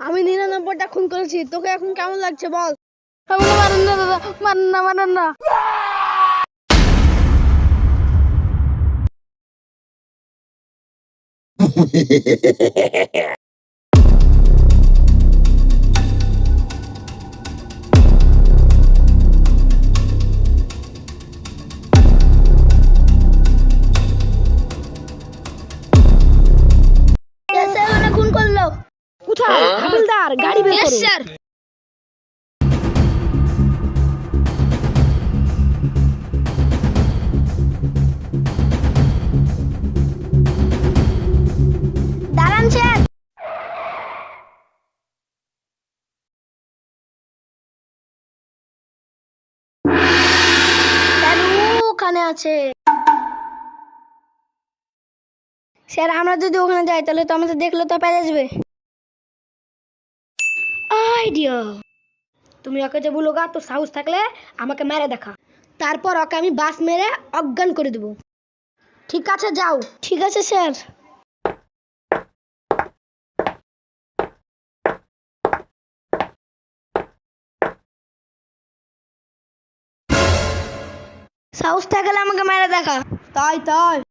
আমি নিরানব্বইটা খুন করেছি তোকে এখন কেমন লাগছে বল? মারেন না দাদা মারেন না মারেন না। কোথায় হাবিলদার গাড়ি বের করো। স্যার দাঁড়ান স্যার। স্যার ওখানে আছে। স্যার আমরা যদি ওখানে যাই তাহলে তো আমাদের দেখলে তো পেয়ে যাবে। আইডিয়া। তুমি ওকে যে বলো গা, তোর সাহস থাকলে আমাকে মেরে দেখা। তারপর ওকে আমি বাস মেরে অজ্ঞান করে দেবো। ঠিক আছে, যাও। ঠিক আছে, স্যার। সাহস থাকলে আমাকে মেরে দেখা। তাই তাই।